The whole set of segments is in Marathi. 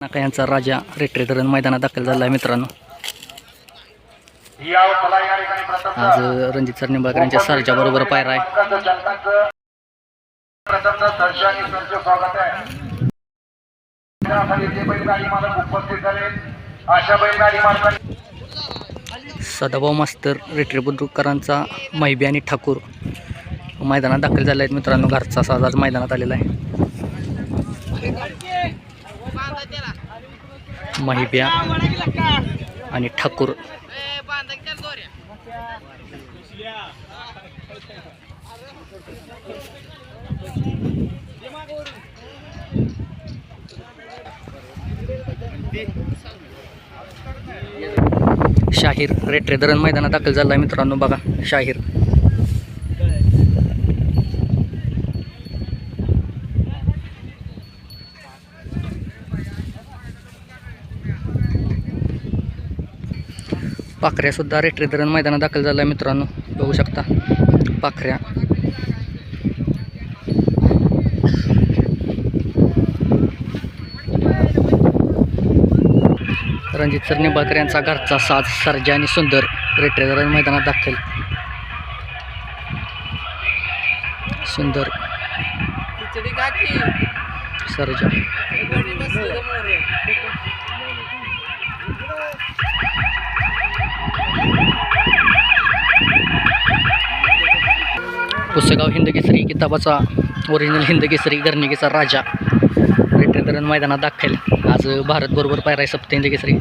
नाका यांचा राजा रेटरे धरण मैदानात दाखल झाला आहे मित्रांनो. आज रणजित सर निंबाळकर यांच्या सरच्या बरोबर पायरा आहे. सदाभाऊ मास्तर रेटरे बुद्रुकरांचा मैबी आणि ठाकूर मैदानात दाखल झाले आहेत मित्रांनो. घरचा साज आज मैदानात आलेला आहे. महिब्या आणि ठाकूर. शाहीर रेटरे धरण मैदानात दाखल झाला आहे मित्रांनो बघा शाहीर. पाखऱ्या सुद्धा रेटरे धरण मैदानात दाखल झाला आहे मित्रांनो. बघू शकता. पाखऱ्या. रणजित सर निंबाळकर यांचा घरचा साज सर्जा आणि सुंदर रेटरे धरण मैदानात दाखल. सुंदर. सर्जा. पुस्तकाव हिंदकेसरी किताबाचा ओरिजिनल हिंदकेसरी गर्णिकेचा राजा. रेटरे धरण मैदानात दाखल. आज भारतबरोबर पायराय सप्त हिंदकेसरी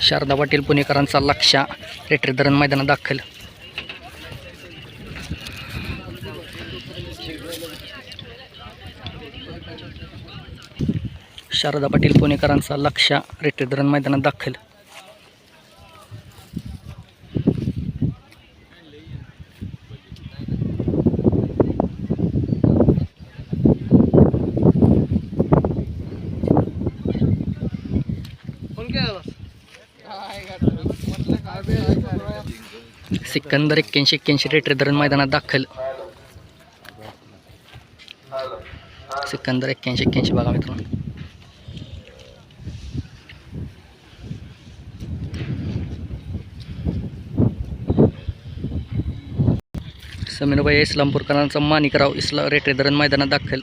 शारदा पाटील पुणेकरांचा लक्षा रेटरे धरण मैदानात दाखल. शारदा पाटील पुणेकरांचा लक्ष रेटरे धरण मैदानात दाखल. सिकंदर एक्क्याऐंशी एक्क्याऐंशी रेटरे धरण मैदानात दाखल. सिकंदर एक्क्याऐंशी एक्क्याऐंशी बघा मित्रांनो. समीनबाई इस्लामपूरकरांचा माणिकराव इस्ला रेटरे मैदानात दाखल